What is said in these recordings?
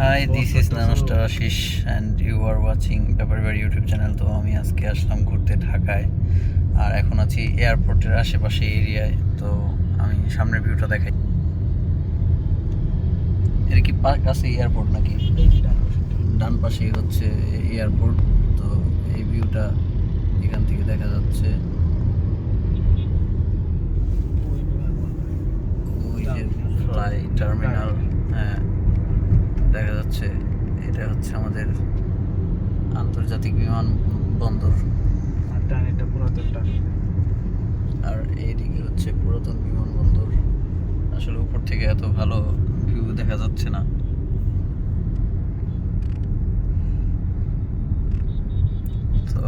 High this is নানস্টার Ashish and you are watching ব্যাপারবার YouTube channel তো আমি আজকে আসলাম ঘুরতে ঢাকায়। আর এখন আছি এয়ারপোর্টের আশেপাশে এরিয়ায় তো আমি সামনের ভিউটা দেখাই। এটা কি পার্ক আছে এয়ারপোর্ট নাকি? ডান পাশেই হচ্ছে এয়ারপোর্ট তো এই ভিউটা এখান থেকে দেখা যাচ্ছে। ফ্লাই টার্মিনাল হ্যাঁ। দেখা যাচ্ছে এটা হচ্ছে আমাদের আন্তর্জাতিক বিমান বন্দর। আর এইদিকে হচ্ছে পুরাতন বিমানবন্দর আসলে উপর থেকে এত ভালো ভিউ দেখা যাচ্ছে না। তো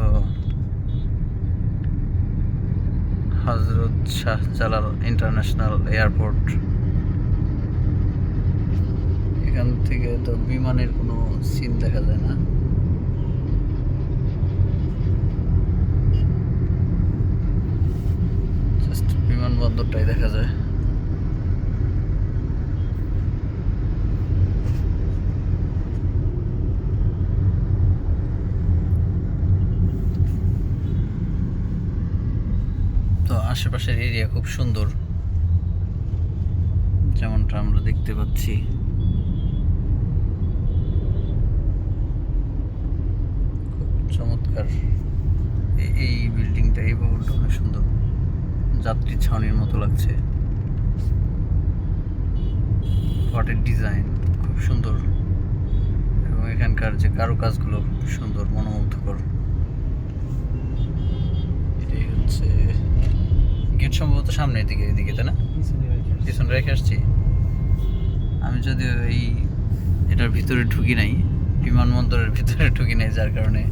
হজরত শাহ জালাল ইন্টারন্যাশনাল এয়ারপোর্ট। এখান থেকে তো বিমানের কোনো সিন দেখা যায় না। বিমানবন্দরটাই দেখা যায়। তো আশেপাশের এরিয়া খুব সুন্দর। যেমনটা আমরা দেখতে পাচ্ছি খুব চমৎকার এই বিল্ডিংটা এই ভবনটা অনেক সুন্দর। যাত্রী ছাউনির মতো লাগছে। ঘটের ডিজাইন খুব সুন্দর। এবং এখানকার যে কারুকাজগুলো খুব সুন্দর মনোমুগ্ধকর। এটাই হচ্ছে গেট সম্ভবত সামনের দিকে এদিকে তাই না? পিছনে রেখে আসছি। আমি যদিও এই এটার ভিতরে ঢুকি নাই বিমানবন্দরের ভিতরে ঢুকি নাই যার কারণে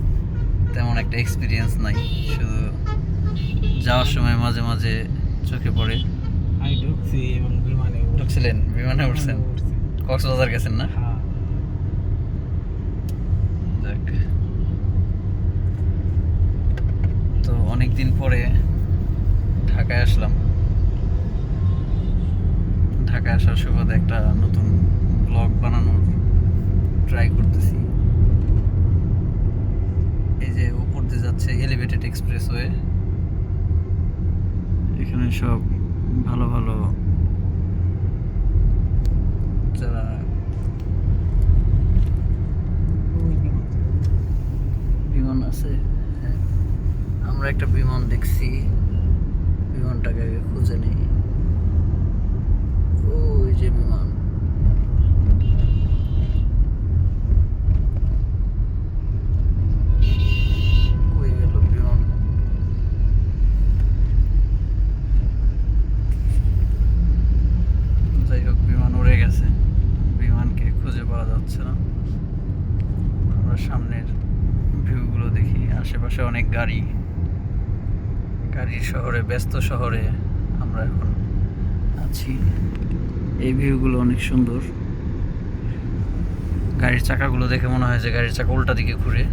তেমন একটা এক্সপিরিয়েন্স নাই শুধু যাওয়ার সময় মাঝে মাঝে চোখে পড়ে। ঢুকছিলেন? বিমানে উঠছেন? কক্সবাজার গেছেন না? হ্যাঁ। যাক। তো অনেক দিন পরে ঢাকায় আসলাম। ঢাকায় আসার সুবাদে একটা নতুন ব্লগ বানানোর ট্রাই করতেছি। এই যে উপর দিয়ে যাচ্ছে এলিভেটেড এক্সপ্রেসওয়ে এখানে সব ভালো ভালো যারা বিমান। বিমান আছে হ্যাঁ আমরা একটা বিমান দেখছি। বিমানটাকে খুঁজে নেই। ওই যে বিমান কই গেল বিমান যাই হোক বিমান উড়ে গেছে বিমানকে খুঁজে পাওয়া যাচ্ছে না আমরা সামনের ভিউগুলো আশেপাশে অনেক গাড়ি। গাড়ির শহরে, ব্যস্ত শহরে আমরা এখন আছি। এই ভিউগুলো অনেক সুন্দর। গাড়ির চাকাগুলো দেখে মনে হয় যে গাড়ির চাকা উল্টা দিকে ঘুরে।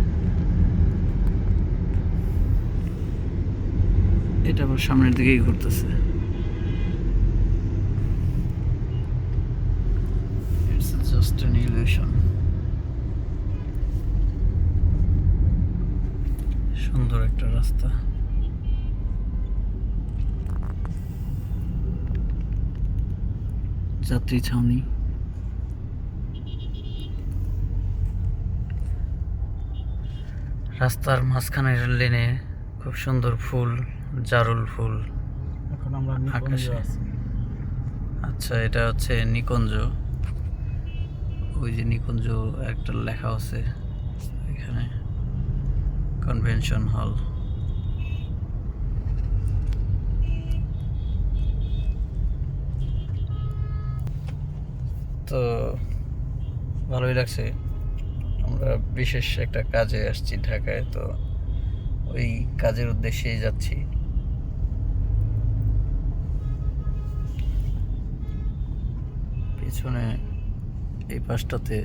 এটা আবার সামনের দিকেই ঘুরতেছে। It's. সুন্দর একটা রাস্তা। যাত্রী ছাউনি। রাস্তার মাঝখানের লেনে খুব সুন্দর ফুল জারুল ফুল। এখন আমরা আকাশে। আছি। আচ্ছা এটা হচ্ছে নিকুঞ্জ ওই যে নিকুঞ্জ একটা লেখা আছে এখানে। কনভেনশন হল তো ভালোই লাগছে। আমরা বিশেষ একটা কাজে আসছি ঢাকায়, তো ওই কাজের উদ্দেশ্যেই যাচ্ছি। পিছনে এই পাশটাতে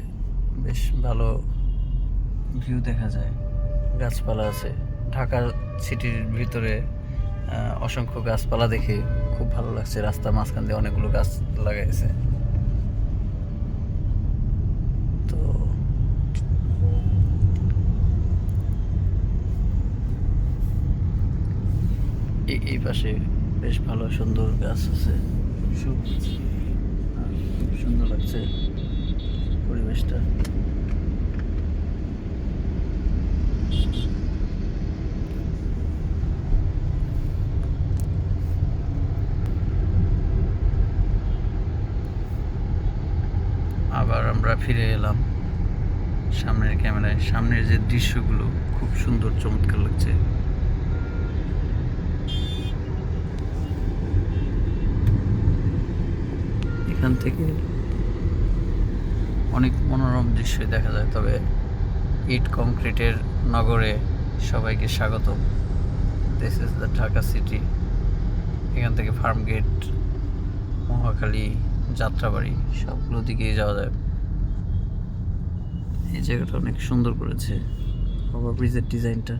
বেশ ভালো ভিউ দেখা যায়। গাছপালা আছে। ঢাকা সিটির ভিতরে অসংখ্য গাছপালা দেখে খুব ভালো লাগছে। রাস্তা মাঝখান দিয়ে অনেকগুলো গাছ লাগাইছে। তো এই পাশে বেশ ভালো সুন্দর গাছ আছে। সুন্দর লাগছে পরিবেশটা। ফিরে এলাম। সামনের ক্যামেরায় সামনের যে দৃশ্যগুলো খুব সুন্দর, চমৎকার লাগছে। এখান থেকে অনেক মনোরম দৃশ্য দেখা যায়, তবে ইট কংক্রিটের নগরে সবাইকে স্বাগত this is the Dhaka city এখান থেকে ফার্ম গেট মহাখালী, যাত্রাবাড়ি, সবগুলো দিকেই যাওয়া যায়। এই জায়গাটা অনেক সুন্দর করেছে। ওভার ব্রিজের ডিজাইনটা।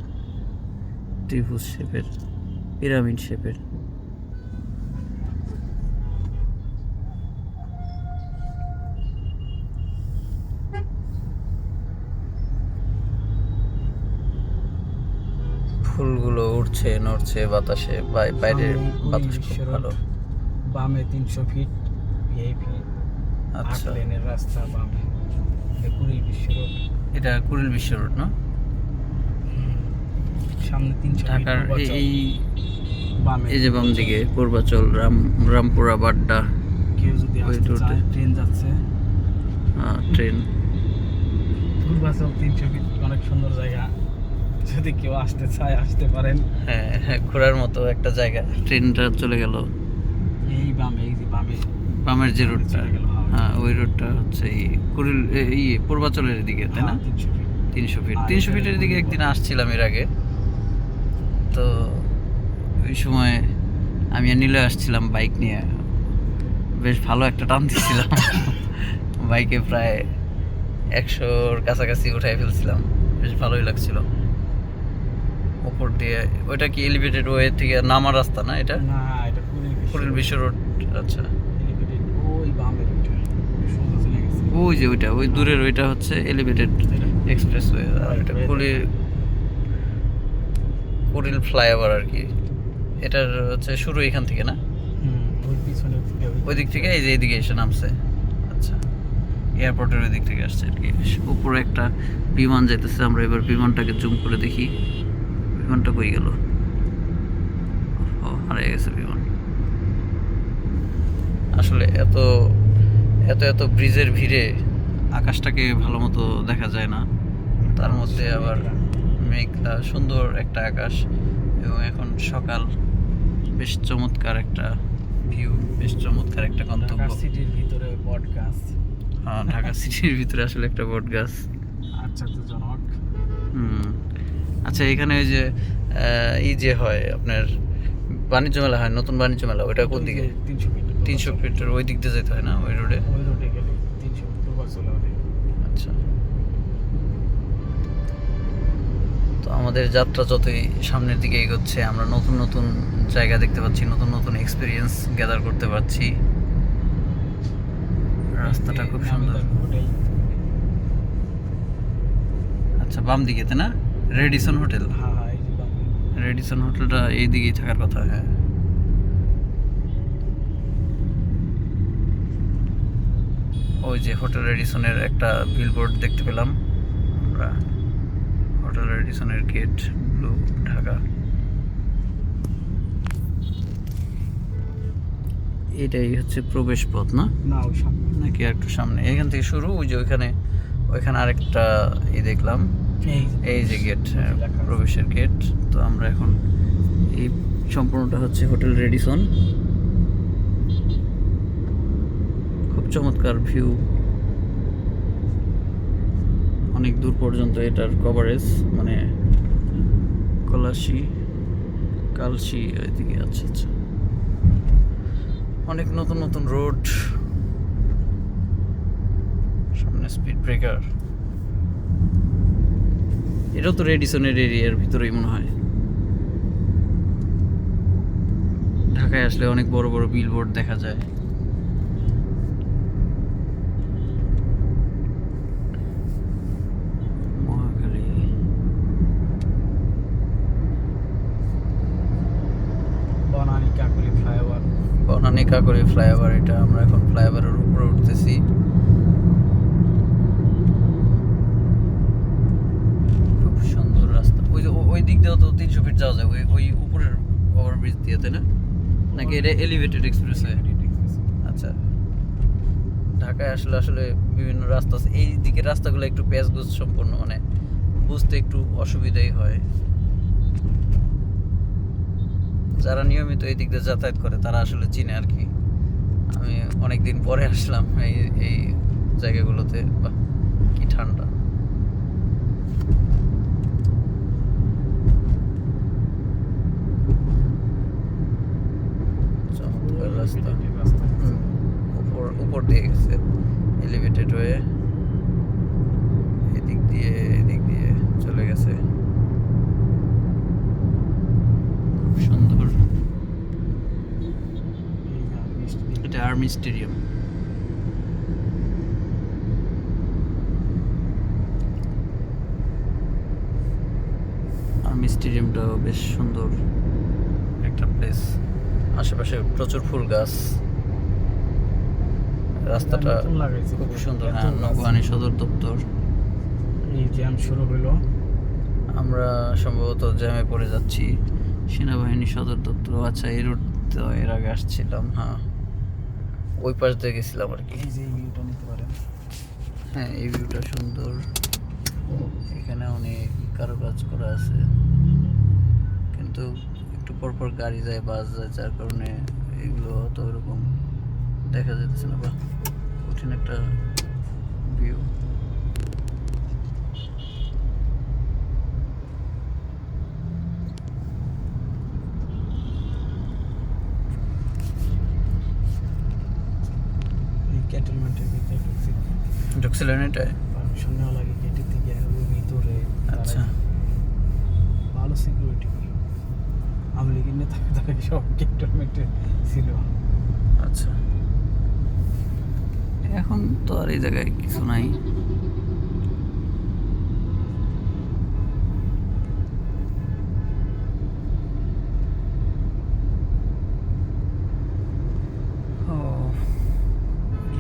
ত্রিভুজ শেপের পিরামিড শেপের। ফুলগুলো উঠছে নড়ছে বাতাসে। বাই- বাইরের বাতাস খুব ভালো। বামে তিনশো ফিট ভিআইপি। আচ্ছা। লেনের রাস্তা বামে। কুড়ি বিশ্ব রোড। এটা কুড়িল বিশ্ব রোড না? সামনে তিনশো ঢাকার এই এই যে বাম দিকে পূর্বাচল রাম রামপুরা বাড্ডা। কেউ যদি ট্রেন যাচ্ছে। আহ, ট্রেন। পূর্বাচল তিনশো ফিট অনেক সুন্দর জায়গা। যদি কেউ আসতে চায় আসতে পারেন। হ্যাঁ হ্যাঁ ঘোরার মতো একটা জায়গা। ট্রেনটা চলে গেল। এই বামে এই যে বামে। বামের যে রোডটা চলে গেল, হ্যাঁ। হ্যাঁ ওই রোডটা হচ্ছে কুড়িল এই পূর্বাচলের দিকে তাই না? তিনশো ফিট। তিনশো ফিট। আর ফিটের দিকে একদিন আসছিলাম এর আগে। তো ওই সময় আমি নীলে আসছিলাম বাইক নিয়ে। বেশ ভালো একটা টান দিচ্ছিলাম বাইকে প্রায় একশোর কাছাকাছি উঠাই ফেলছিলাম। বেশ ভালোই লাগছিল। উপর দিয়ে ওইটা কি এলিভেটেড ওয়ে থেকে নামার রাস্তা না এটা? না এটা কুড়িল বিশ্ব রোড। আচ্ছা। ওই বামের ওইটা সোজা চলে গেছে ওই যে ওইটা ওই দূরের ওইটা হচ্ছে এলিভেটেড এটা। এক্সপ্রেস ওয়ে আর এটা Right, কুড়িল ফ্লাইওভার আর কি। এটার হচ্ছে শুরু এখান থেকে না? ওই দিক থেকে এই যে এইদিকে এসে নামছে। আচ্ছা এয়ারপোর্টের ওই দিক থেকে আসছে আর কি। উপরে একটা বিমান যেতেছে আমরা এবার বিমানটাকে জুম করে দেখি। বিমানটা কই গেল? ও হারিয়ে গেছে বিমান। আসলে এত এত এত ব্রিজের ভিড়ে আকাশটাকে ভালো মতো দেখা যায় না। তার মধ্যে আবার মেঘলা সুন্দর একটা আকাশ এবং এখন সকাল। বেশ চমৎকার একটা ভিউ বেশ চমৎকার একটা গন্তব্য। সিটির ভিতরে বট গাছ। হ্যাঁ, ঢাকা সিটির ভিতরে আসলে একটা বট গাছ। আশ্চর্যজনক হুম। আচ্ছা এখানে ওই যে ই যে হয় আপনার বাণিজ্য মেলা হয় নতুন বাণিজ্য মেলা ওইটা কোন দিকে? তিনশো তিনশো ফিটের ওই দিক দিয়ে যেতে হয় না ওই রোডে ওই রোডে গেলে তিনশো আচ্ছা। তো আমাদের যাত্রা যতই সামনের দিকে এগোচ্ছে আমরা নতুন নতুন জায়গা দেখতে পাচ্ছি নতুন নতুন এক্সপিরিয়েন্স গ্যাদার করতে পারছি। রাস্তাটা খুব সুন্দর। আচ্ছা বাম দিকে তাই না? রেডিসন হোটেল হ্যাঁ। রেডিসন হোটেলটা এই দিকেই থাকার কথা হ্যাঁ। ওই যে হোটেল রেডিসনের একটা বিলবোর্ড দেখতে পেলাম। আমরা হোটেল রেডিসনের গেট ব্লু ঢাকা। এটাই হচ্ছে প্রবেশ পথ না? না ওই সামনে। নাকি একটু সামনে? এখান থেকে শুরু ওই যে ওইখানে ওইখানে আরেকটা ই দেখলাম। এই। যে এই যে গেট প্রবেশের গেট তো আমরা এখন এই সম্পূর্ণটা হচ্ছে হোটেল রেডিসন খুব চমৎকার ভিউ অনেক দূর পর্যন্ত এটার কভারেজ মানে কলাশি, কালশি ওইদিকে আচ্ছা আচ্ছা। অনেক নতুন নতুন রোড সামনে স্পিড ব্রেকার এটাও তো রেডিসনের এরিয়ার ভিতরেই মনে হয়। ঢাকায় আসলে অনেক বড় বড় বিলবোর্ড দেখা যায় মহাখালী কাকরি ফ্লাইওভার এটা আমরা এখন ফ্লাইওভারের উপরে উঠতেছি। খুব সুন্দর রাস্তা। ওই যে ওই দিক দিয়েও তো তিনশো ফিট যাওয়া যায় ওই ওই উপরের ওভারব্রিজ দিয়ে তাই না? নাকি এটা এলিভেটেড এক্সপ্রেস আচ্ছা। ঢাকায় আসলে আসলে বিভিন্ন রাস্তা আছে। এই দিকের রাস্তাগুলো একটু প্যাচগুজ সম্পূর্ণ মানে বুঝতে একটু অসুবিধাই হয়। যারা নিয়মিত এই দিক দিয়ে যাতায়াত করে, তারা আসলে চিনে আর কি। আমি অনেক দিন পরে আসলাম এই এই জায়গাগুলোতে বা কি ঠান্ডা। উপর উপর দিয়ে গেছে এলিভেটেড হয়ে। এদিক দিয়ে এদিক দিয়ে চলে গেছে খুব সুন্দর এটা আর্মি স্টেডিয়াম আর্মি স্টেডিয়ামটাও বেশ সুন্দর একটা প্লেস আশেপাশে প্রচুর ফুল গাছ। রাস্তাটা খুব সুন্দর হ্যাঁ। নৌবাহিনী সদর দপ্তর। এই জ্যাম শুরু হইল। আমরা সম্ভবত জ্যামে পড়ে যাচ্ছি। সেনাবাহিনী সদর দপ্তর আচ্ছা এই রুট তো এর আগে আসছিলাম হ্যাঁ। ওই পাশ দিয়ে গেছিলাম আর কি। এই যে ভিউটা নিতে পারেন। হ্যাঁ এই ভিউটা সুন্দর। এখানে অনেক কারুকাজ করা আছে। কিন্তু একটু পর পর গাড়ি যায় বাস যায় যার কারণে এগুলো অত ওরকম দেখা যেতেছে না বা কঠিন একটা ভিউ এই ক্যাটেলমেন্টের ভিতরে ঢুকছি ঢুকছিলেন পারমিশন নেওয়া লাগে গেটের থেকে ওই ভিতরে আচ্ছা। ভালো সিকিউরিটি আমি লিগিন নেতা তারা সব ক্যান্টনমেন্টে ছিল। আচ্ছা। এখন তো আর এই জায়গায় কিছু নাই ও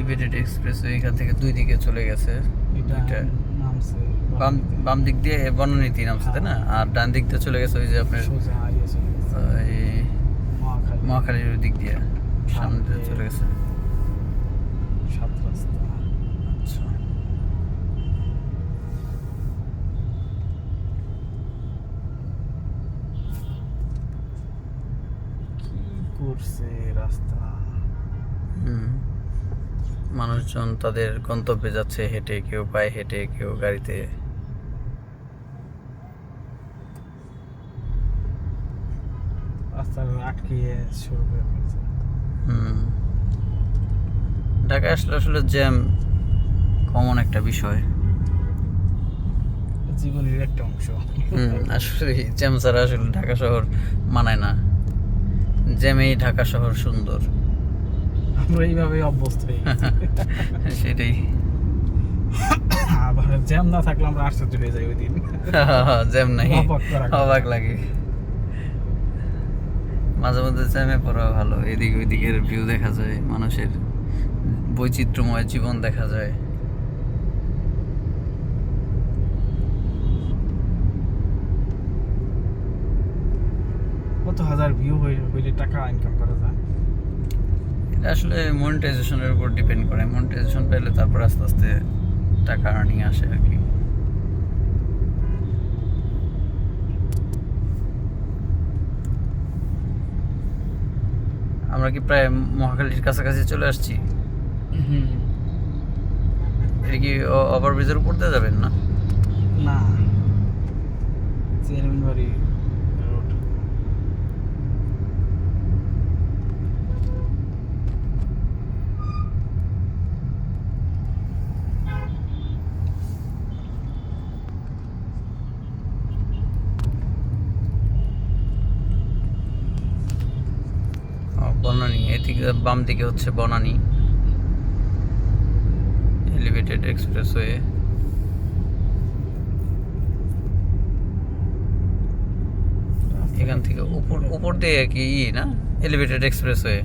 লিমিটেড এক্সপ্রেস এখান থেকে দুই দিকে চলে গেছে। এটা বাম বাম দিক দিয়ে। বনানীতি নামছে তাই না? আর ডান দিক দিয়ে চলে গেছে ওই যে আপনার মহাখালীর দিক দিয়ে। সামনে চলে গেছে। সাত রাস্তা। আচ্ছা। কি করছে রাস্তা? হুম। মানুষজন তাদের গন্তব্যে যাচ্ছে হেঁটে কেউ পায়ে হেঁটে কেউ গাড়িতে। আটকিয়ে শুরু করে হুম। ঢাকায় আসলে আসলে জ্যাম কমন একটা বিষয়। জীবনের একটা অংশ। আসলে জ্যাম ছাড়া আসলে ঢাকা শহর মানায় না। জ্যামেই ঢাকা শহর সুন্দর। আমরা এইভাবে অভ্যস্ত হয়ে সেটাই। আবার জ্যাম না থাকলে আমরা আশ্চর্য হয়ে যাই ওই দিন জ্যাম নাই। অবাক লাগে। মাঝে মধ্যে জ্যামে পড়া ভালো। এদিক ওইদিকের ভিউ দেখা যায় মানুষের বৈচিত্র্যময় জীবন দেখা যায়। কত হাজার ভিউ হইলে টাকা ইনকাম করা যায়। এটা আসলে মনিটাইজেশনের উপর ডিপেন্ড করে। মনিটাইজেশন পেলে তারপর আস্তে আস্তে টাকা আর্নিং আসে আর কি। আমরা কি প্রায় মহাখালীর কাছাকাছি চলে আসছি? এটা কি ওভারব্রিজের উপর দিয়ে যাবেন না? না। চেয়ারম্যান বাড়ি রোড ও, বনানী এদিকে বাম দিকে হচ্ছে বনানী। এলিভেটেড এক্সপ্রেসওয়ে এখান থেকে উপর উপর দিয়ে কি ই না? Elevated expressway.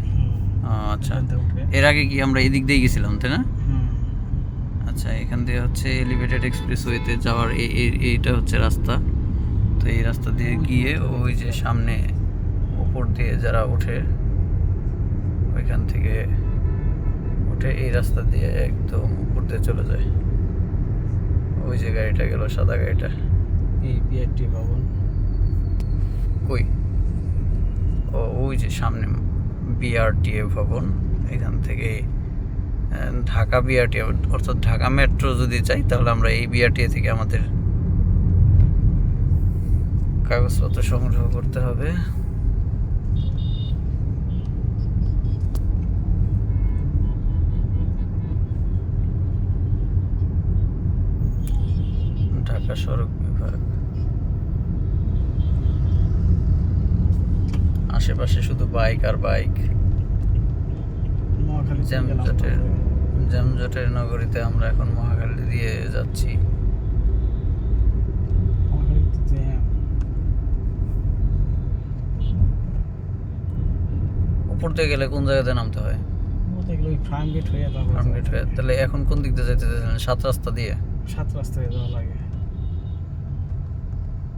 আচ্ছা। এর আগে কি আমরা এদিক দিয়ে গেছিলাম তাই না? আচ্ছা এখান দিয়ে হচ্ছে এলিভেটেড এক্সপ্রেসওয়েতে যাওয়ার এই এই- এইটা হচ্ছে রাস্তা। তো এই রাস্তা দিয়ে গিয়ে ওই যে সামনে উপর দিয়ে যারা ওঠে ওইখান থেকে উঠে এই রাস্তা দিয়ে একদম উপর দিয়ে চলে যায়। ওই যে গাড়িটা গেল সাদা গাড়িটা। এই বিআরটি ভবন। কই? ও ওই যে সামনে বিআরটিএ ভবন। এখান থেকে ঢাকা বিআরটিএ অর্থাৎ ঢাকা মেট্রো যদি চাই তাহলে আমরা এই বিআরটিএ থেকে আমাদের কাগজপত্র সংগ্রহ করতে হবে। সড়ক বিভাগ আশেপাশে শুধু বাইক আর বাইক। জ্যামজটের জ্যামজটের নগরীতে আমরা এখন মহাখালী দিয়ে যাচ্ছি। উপর দিয়ে গেলে কোন জায়গাতে নামতে হয়? ফার্ম গেট তাহলে এখন কোন দিক দিয়ে যেতে সাত রাস্তা দিয়ে? সাত রাস্তা হয়ে যাওয়া লাগে।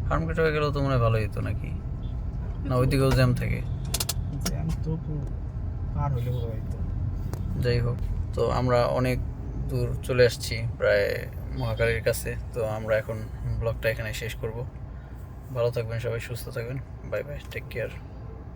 ফার্ম হয়ে গেলেও তো মনে হয় ভালোই হতো নাকি? না ওইদিকেও জ্যাম থাকে? জ্যাম তো পুরো হইলে যাই হোক তো আমরা অনেক দূর চলে আসছি প্রায় মহাকালীর কাছে তো আমরা এখন ব্লগটা এখানে শেষ করব। ভালো থাকবেন সবাই সুস্থ থাকবেন। Bye bye take care